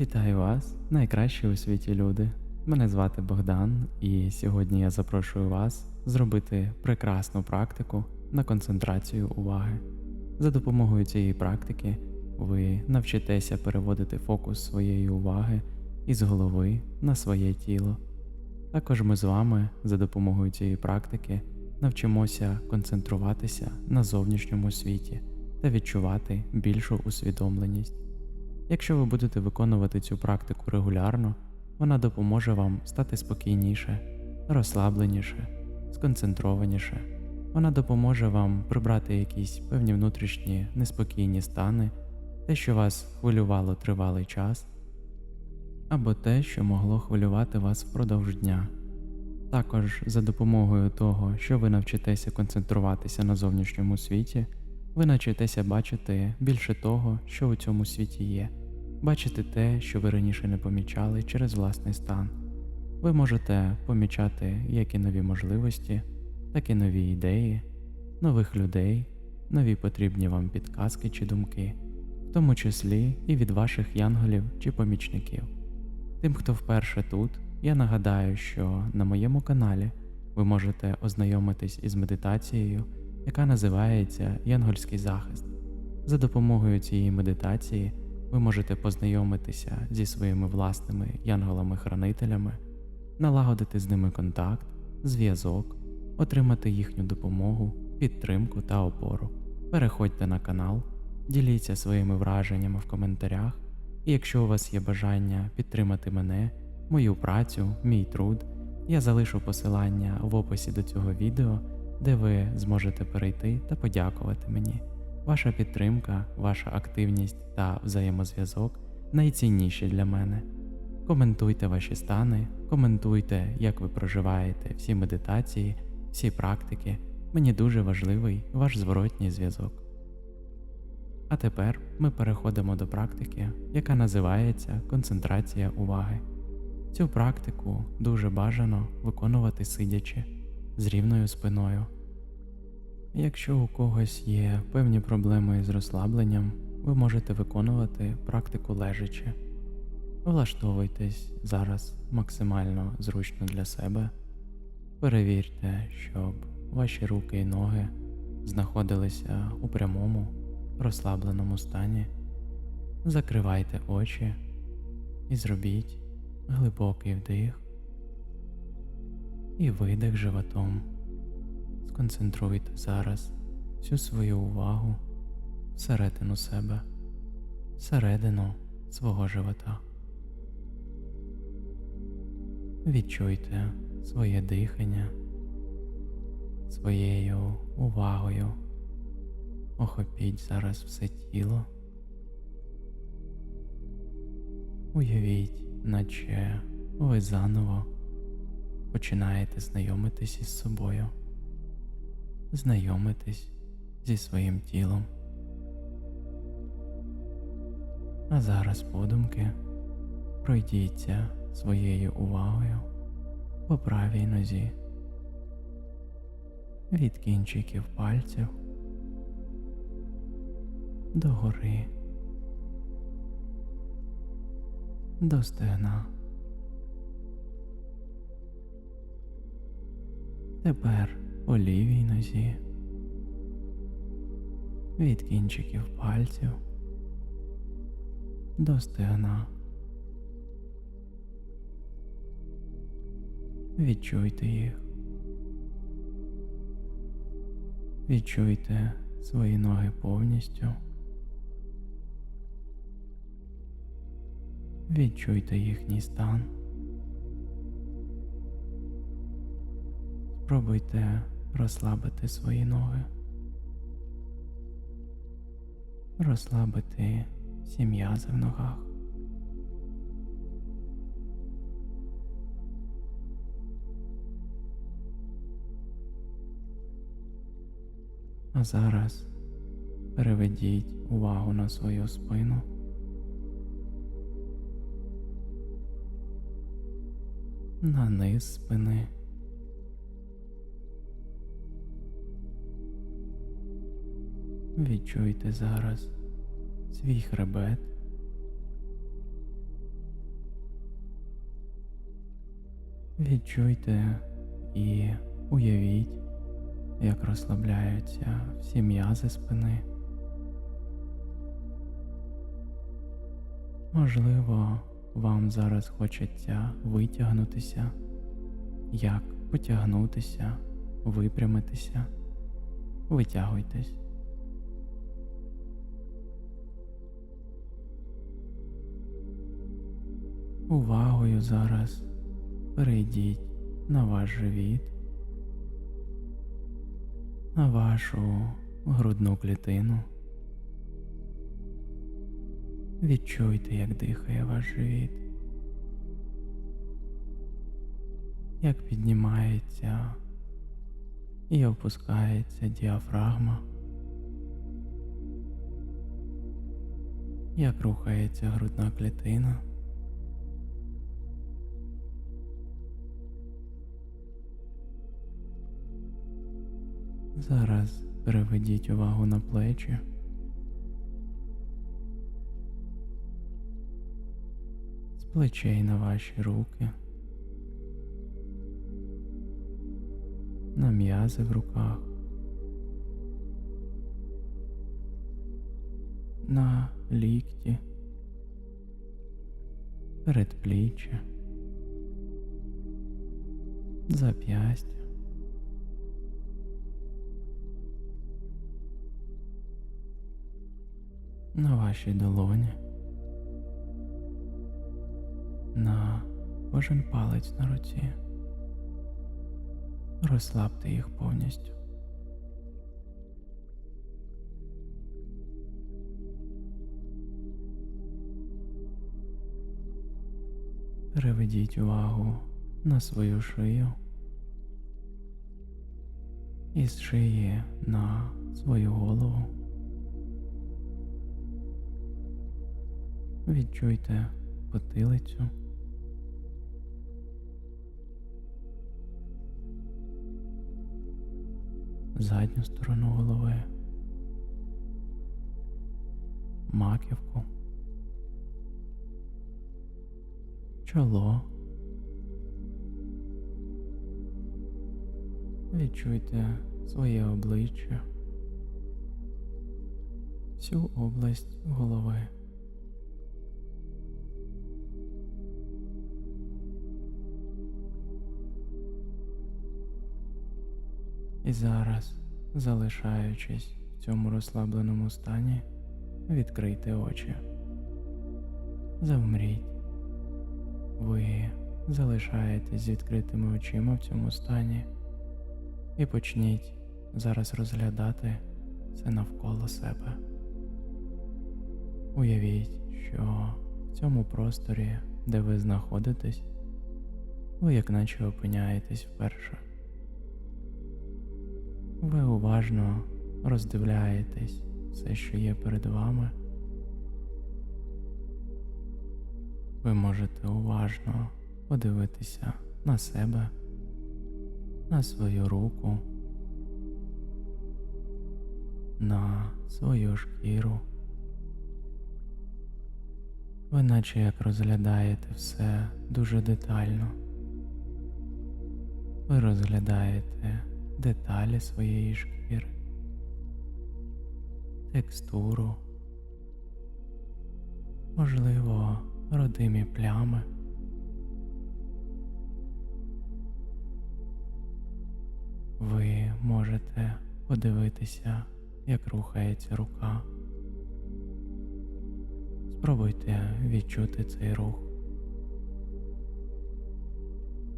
Вітаю вас, найкращі у світі люди. Мене звати Богдан, і сьогодні я запрошую вас зробити прекрасну практику на концентрацію уваги. За допомогою цієї практики ви навчитеся переводити фокус своєї уваги із голови на своє тіло. Також ми з вами за допомогою цієї практики навчимося концентруватися на зовнішньому світі та відчувати більшу усвідомленість. Якщо ви будете виконувати цю практику регулярно, вона допоможе вам стати спокійніше, розслабленіше, сконцентрованіше. Вона допоможе вам прибрати якісь певні внутрішні неспокійні стани, те, що вас хвилювало тривалий час, або те, що могло хвилювати вас впродовж дня. Також за допомогою того, що ви навчитеся концентруватися на зовнішньому світі, ви навчитеся бачити більше того, що у цьому світі є, бачити те, що ви раніше не помічали через власний стан. Ви можете помічати як і нові можливості, так і нові ідеї, нових людей, нові потрібні вам підказки чи думки, в тому числі і від ваших янголів чи помічників. Тим, хто вперше тут, я нагадаю, що на моєму каналі ви можете ознайомитись із медитацією, яка називається Янгольський захист. За допомогою цієї медитації ви можете познайомитися зі своїми власними янголами-хранителями, налагодити з ними контакт, зв'язок, отримати їхню допомогу, підтримку та опору. Переходьте на канал, діліться своїми враженнями в коментарях, і якщо у вас є бажання підтримати мене, мою працю, мій труд, я залишу посилання в описі до цього відео, де ви зможете перейти та подякувати мені. Ваша підтримка, ваша активність та взаємозв'язок найцінніші для мене. Коментуйте ваші стани, коментуйте, як ви проживаєте всі медитації, всі практики. Мені дуже важливий ваш зворотній зв'язок. А тепер ми переходимо до практики, яка називається концентрація уваги. Цю практику дуже бажано виконувати сидячи з рівною спиною. Якщо у когось є певні проблеми з розслабленням, ви можете виконувати практику лежачи. Влаштовуйтесь зараз максимально зручно для себе. Перевірте, щоб ваші руки і ноги знаходилися у прямому розслабленому стані. Закривайте очі і зробіть глибокий вдих і видих животом. Сконцентруйте зараз всю свою увагу всередину себе, всередину свого живота. Відчуйте своє дихання своєю увагою. Охопіть зараз все тіло. Уявіть, наче ви заново починаєте знайомитись із собою, знайомитись зі своїм тілом. А зараз подумки пройдіться своєю увагою по правій нозі від кінчиків пальців до гори, до стегна. Тепер по лівій нозі від кінчиків пальців до стегна. Відчуйте їх. Відчуйте свої ноги повністю. Відчуйте їхній стан. Спробуйте розслабити свої ноги. Розслабити всі м'язи в ногах. А зараз переведіть увагу на свою спину. На низ спини. Відчуйте зараз свій хребет. Відчуйте і уявіть, як розслабляються всі м'язи спини. Можливо, вам зараз хочеться витягнутися, як потягнутися, випрямитися, витягуйтесь. Увагою зараз перейдіть на ваш живіт, на вашу грудну клітину. Відчуйте, як дихає ваш живіт, як піднімається і опускається діафрагма, як рухається грудна клітина. Зараз переведіть увагу на плечі. З плечей на ваші руки, на м'язи в руках, на лікті, передпліччя, зап'ястя. На вашій долоні, на кожен палець на руці. Розслабте їх повністю. Переведіть увагу на свою шию і з шиї на свою голову. Відчуйте потилицю. Задню сторону голови, маківку, чоло. Відчуйте своє обличчя, всю область голови. І зараз, залишаючись в цьому розслабленому стані, відкрийте очі. Завмріть. Ви залишаєтесь з відкритими очима в цьому стані і почніть зараз розглядати все навколо себе. Уявіть, що в цьому просторі, де ви знаходитесь, ви як наче опиняєтесь вперше. Ви уважно роздивляєтесь все, що є перед вами. Ви можете уважно подивитися на себе, на свою руку, на свою шкіру. Ви наче як розглядаєте все дуже детально. Ви розглядаєте деталі своєї шкіри, текстуру, можливо, родимі плями. Ви можете подивитися, як рухається рука. Спробуйте відчути цей рух.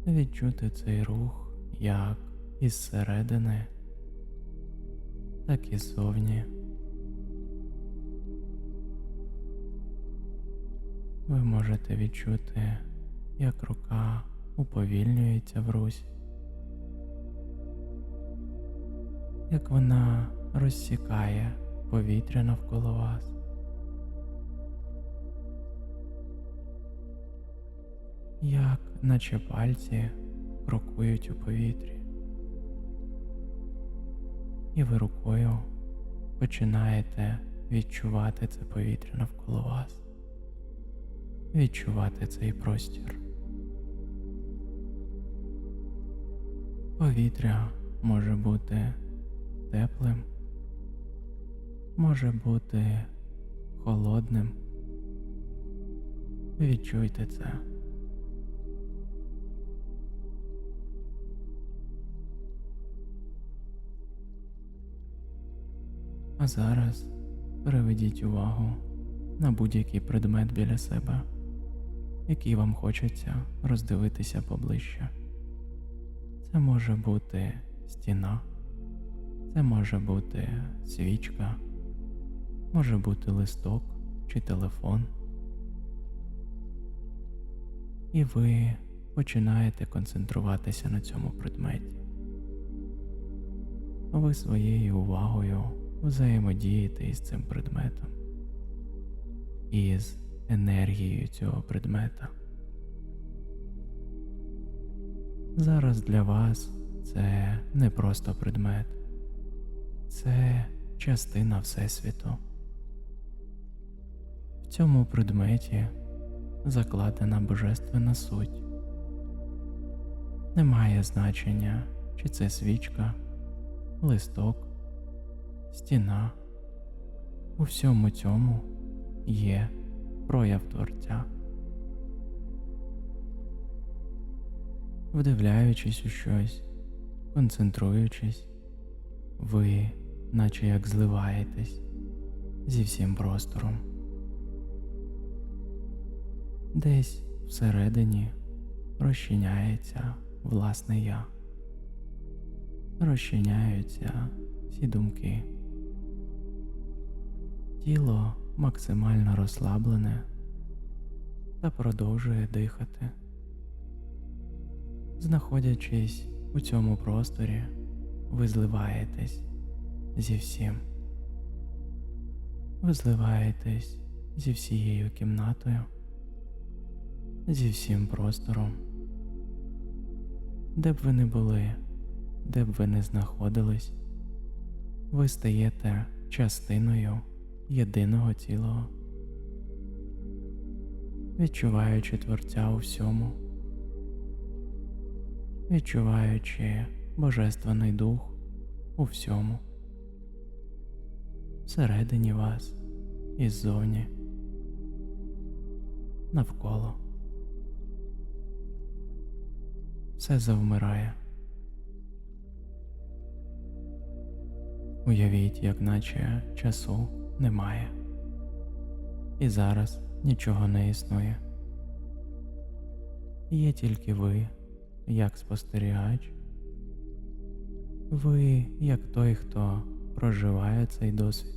Відчути цей рух як із середини, так і ззовні. Ви можете відчути, як рука уповільнюється в русі, як вона розсікає повітря навколо вас. Як наче пальці крокують у повітрі і ви рукою починаєте відчувати це повітря навколо вас, відчувати цей простір. Повітря може бути теплим, може бути холодним. Відчуйте це. А зараз переведіть увагу на будь-який предмет біля себе, який вам хочеться роздивитися поближче. Це може бути стіна, це може бути свічка, може бути листок чи телефон. І ви починаєте концентруватися на цьому предметі. Ви своєю увагою взаємодієте із цим предметом, із енергією цього предмета. Зараз для вас це не просто предмет, це частина Всесвіту. В цьому предметі закладена божественна суть. Немає значення, чи це свічка, листок, стіна. У всьому цьому є прояв Творця. Вдивляючись у щось, концентруючись, ви наче як зливаєтесь зі всім простором. Десь всередині розчиняється власне я, розчиняються всі думки. Тіло максимально розслаблене та продовжує дихати. Знаходячись у цьому просторі, ви зливаєтесь зі всім. Ви зливаєтесь зі всією кімнатою, зі всім простором. Де б ви не були, де б ви не знаходились, ви стаєте частиною єдиного цілого, відчуваючи Творця у всьому, відчуваючи Божественний Дух у всьому, всередині вас і ззовні, навколо. Все завмирає. Уявіть, як наче часу немає. І зараз нічого не існує. Є тільки ви, як спостерігач, ви як той, хто проживає цей досвід.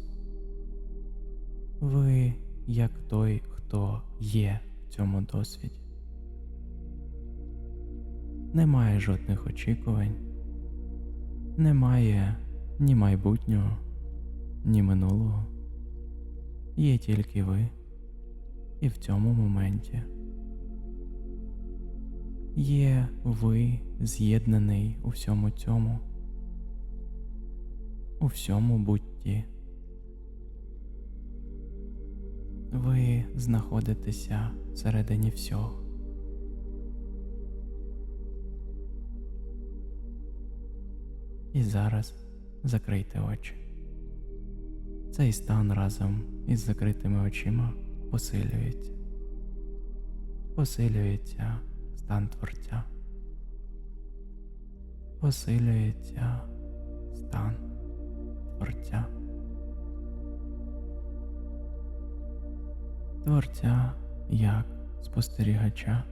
Ви як той, хто є в цьому досвіді. Немає жодних очікувань, немає ні майбутнього, ні минулого. Є тільки ви і в цьому моменті. Є ви з'єднаний у всьому цьому, у всьому бутті. Ви знаходитеся всередині всього. І зараз закрийте очі. Цей стан разом із закритими очима посилюється. Посилюється стан Творця. Посилюється стан Творця. Творця як спостерігача.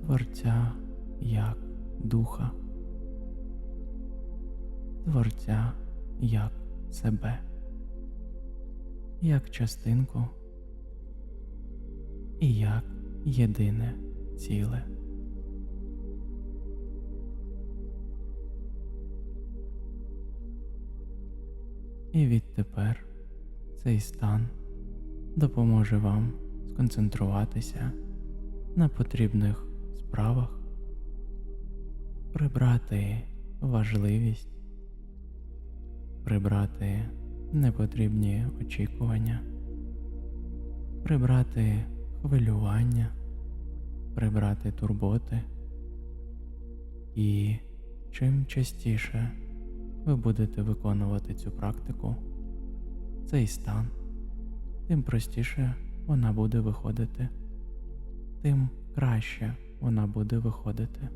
Творця як духа. Творця як себе, як частинку і як єдине ціле. І відтепер цей стан допоможе вам сконцентруватися на потрібних справах, прибрати важливість прибрати непотрібні очікування, прибрати хвилювання, прибрати турботи І чим частіше ви будете виконувати цю практику, цей стан, тим простіше вона буде виходити, тим краще вона буде виходити.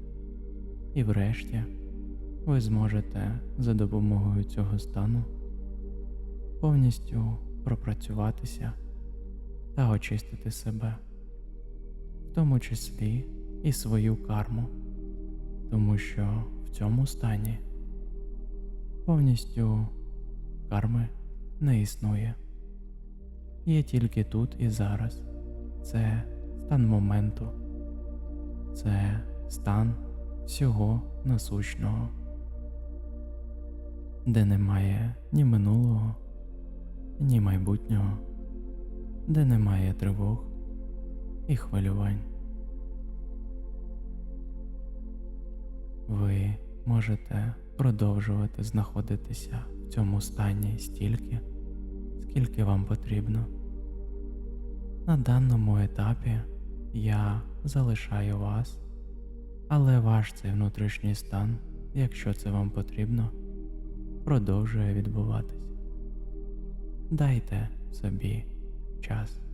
І врешті ви зможете за допомогою цього стану повністю пропрацюватися та очистити себе, в тому числі і свою карму, тому що в цьому стані повністю карми не існує. Є тільки тут і зараз. Це стан моменту, це стан всього насущного, де немає ні минулого, ні майбутнього, де немає тривог і хвилювань. Ви можете продовжувати знаходитися в цьому стані стільки, скільки вам потрібно. На даному етапі я залишаю вас, але ваш цей внутрішній стан, якщо це вам потрібно, продовжує відбуватись. Дайте собі час.